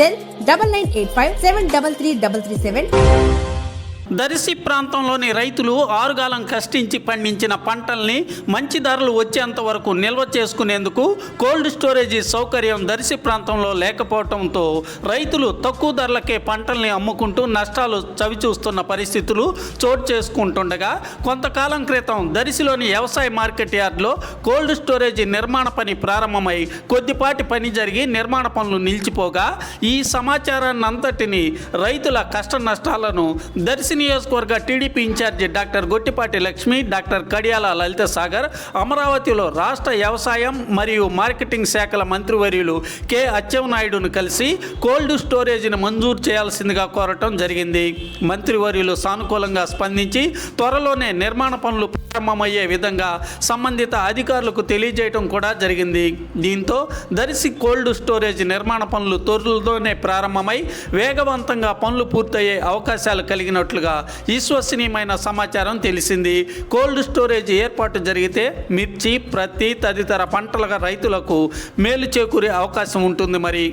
Ten double nine eight five seven double three double three seven Darsi ప్రాంతంలోని రైతులు ఆరుగాలం కష్టించి పండించిన పంటల్ని మంచి ధరలు వచ్చేంత వరకు నిల్వ చేసుకునేందుకు కోల్డ్ స్టోరేజీ సౌకర్యం దరిసి ప్రాంతంలో లేకపోవడంతో రైతులు తక్కువ ధరలకే పంటల్ని అమ్ముకుంటూ నష్టాలు చవిచూస్తున్న పరిస్థితులు చోటు చేసుకుంటుండగా కొంతకాలం క్రితం దరిసిలోని వ్యవసాయ మార్కెట్ యార్డ్లో కోల్డ్ స్టోరేజీ నిర్మాణ పని ప్రారంభమై కొద్దిపాటి పని జరిగి నిర్మాణ పనులు నిలిచిపోగా ఈ సమాచారాన్ని అంతటిని రైతుల కష్ట నష్టాలను దర్శి నియోజకవర్గ TDP incharge doctor Gottipati Lakshmi doctor Kadiyala Lalitha Sagar అమరావతిలో రాష్ట్ర వ్యవసాయం మరియు మార్కెటింగ్ శాఖల మంత్రివర్యులు కె అచ్చెన్నాయుడును కలిసి కోల్డ్ స్టోరేజీని మంజూరు చేయాల్సిందిగా కోరటం జరిగింది. మంత్రివర్యులు సానుకూలంగా స్పందించి త్వరలోనే నిర్మాణ పనులు ప్రారంభమయ్యే విధంగా సంబంధిత అధికారులకు తెలియజేయడం కూడా జరిగింది. దీంతో దర్శి కోల్డ్ స్టోరేజ్ నిర్మాణ పనులు త్వరలోనే ప్రారంభమై వేగవంతంగా పనులు పూర్తయ్యే అవకాశాలు కలిగినట్లుగా విశ్వసనీయమైన సమాచారం తెలిసింది. కోల్డ్ స్టోరేజ్ ఏర్పాటు జరిగితే మిర్చి ప్రత్తి తదితర పంటల రైతులకు మేలు చేకూరే అవకాశం ఉంటుంది మరి.